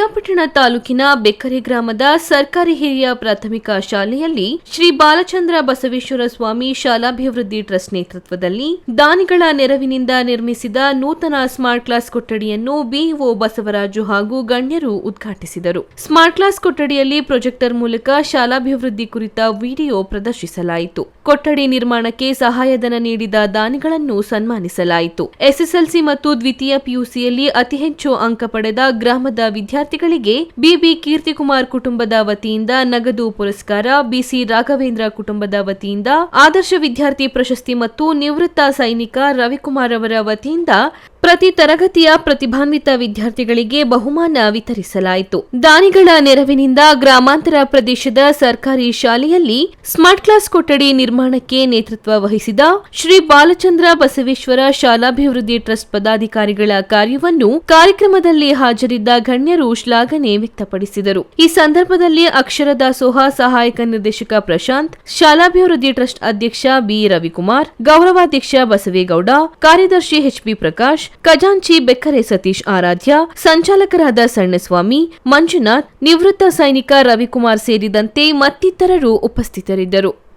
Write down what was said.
ಪಿರಿಯಾಪಟ್ಟಣ ತಾಲೂಕಿನ ಬೆಕ್ಕರೆ ಗ್ರಾಮದ ಸರ್ಕಾರಿ ಹಿರಿಯ ಪ್ರಾಥಮಿಕ ಶಾಲೆಯಲ್ಲಿ ಶ್ರೀ ಬಾಲಚಂದ್ರ ಬಸವೇಶ್ವರ ಸ್ವಾಮಿ ಶಾಲಾಭಿವೃದ್ಧಿ ಟ್ರಸ್ಟ್ ನೇತೃತ್ವದಲ್ಲಿ ದಾನಿಗಳ ನೆರವಿನಿಂದ ನಿರ್ಮಿಸಿದ ನೂತನ ಸ್ಮಾರ್ಟ್ ಕ್ಲಾಸ್ ಕೊಠಡಿಯನ್ನು ಬಿಇಒ ಬಸವರಾಜು ಹಾಗೂ ಗಣ್ಯರು ಉದ್ಘಾಟಿಸಿದರು. ಸ್ಮಾರ್ಟ್ ಕ್ಲಾಸ್ ಕೊಠಡಿಯಲ್ಲಿ ಪ್ರೊಜೆಕ್ಟರ್ ಮೂಲಕ ಶಾಲಾಭಿವೃದ್ಧಿ ಕುರಿತ ವಿಡಿಯೋ ಪ್ರದರ್ಶಿಸಲಾಯಿತು. ಕೊಠಡಿ ನಿರ್ಮಾಣಕ್ಕೆ ಸಹಾಯಧನ ನೀಡಿದ ದಾನಿಗಳನ್ನು ಸನ್ಮಾನಿಸಲಾಯಿತು. ಎಸ್ಎಸ್ಎಲ್ಸಿ ಮತ್ತು ದ್ವಿತೀಯ ಪಿಯುಸಿಯಲ್ಲಿ ಅತಿ ಹೆಚ್ಚು ಅಂಕ ಪಡೆದ ಗ್ರಾಮದ ವಿದ್ಯಾರ್ಥಿಗಳಿಗೆ ಬಿಬಿ ಕೀರ್ತಿಕುಮಾರ್ ಕುಟುಂಬದ ವತಿಯಿಂದ ನಗದು ಪುರಸ್ಕಾರ, ಬಿಸಿ ರಾಘವೇಂದ್ರ ಕುಟುಂಬದ ವತಿಯಿಂದ ಆದರ್ಶ ವಿದ್ಯಾರ್ಥಿ ಪ್ರಶಸ್ತಿ ಮತ್ತು ನಿವೃತ್ತ ಸೈನಿಕ ರವಿಕುಮಾರ್ ಅವರ ವತಿಯಿಂದ ಪ್ರತಿ ತರಗತಿಯ ಪ್ರತಿಭಾನ್ವಿತ ವಿದ್ಯಾರ್ಥಿಗಳಿಗೆ ಬಹುಮಾನ ವಿತರಿಸಲಾಯಿತು. ದಾನಿಗಳ ನೆರವಿನಿಂದ ಗ್ರಾಮಾಂತರ ಪ್ರದೇಶದ ಸರ್ಕಾರಿ ಶಾಲೆಯಲ್ಲಿ ಸ್ಮಾರ್ಟ್ ಕ್ಲಾಸ್ ಕೊಠಡಿ ನಿರ್ಮಾಣಕ್ಕೆ ನೇತೃತ್ವ ವಹಿಸಿದ ಶ್ರೀ ಬಾಲಚಂದ್ರ ಬಸವೇಶ್ವರ ಶಾಲಾಭಿವೃದ್ಧಿ ಟ್ರಸ್ಟ್ ಪದಾಧಿಕಾರಿಗಳ ಕಾರ್ಯವನ್ನು ಕಾರ್ಯಕ್ರಮದಲ್ಲಿ ಹಾಜರಿದ್ದ ಗಣ್ಯರು ಶ್ಲಾಘನೆ ವ್ಯಕ್ತಪಡಿಸಿದರು. ಈ ಸಂದರ್ಭದಲ್ಲಿ ಅಕ್ಷರ ದಾಸೋಹ ಸಹಾಯಕ ನಿರ್ದೇಶಕ ಪ್ರಶಾಂತ್, ಶಾಲಾಭಿವೃದ್ಧಿ ಟ್ರಸ್ಟ್ ಅಧ್ಯಕ್ಷ ಬಿ ರವಿಕುಮಾರ್, ಗೌರವಾಧ್ಯಕ್ಷ ಬಸವೇಗೌಡ, ಕಾರ್ಯದರ್ಶಿ ಎಚ್ಪಿ ಪ್ರಕಾಶ್ ಖಜಾಂಚಿ ಬೆಕ್ಕರೆ ಸತೀಶ್ ಆರಾಧ್ಯ ಸಂಚಾಲಕರಾದ ಸಣ್ಣಸ್ವಾಮಿ ಮಂಜುನಾಥ್ ನಿವೃತ್ತ ಸೈನಿಕ ರವಿಕುಮಾರ್ ಸೇರಿದಂತೆ ಮತ್ತಿತರರು ಉಪಸ್ಥಿತರಿದ್ದರು.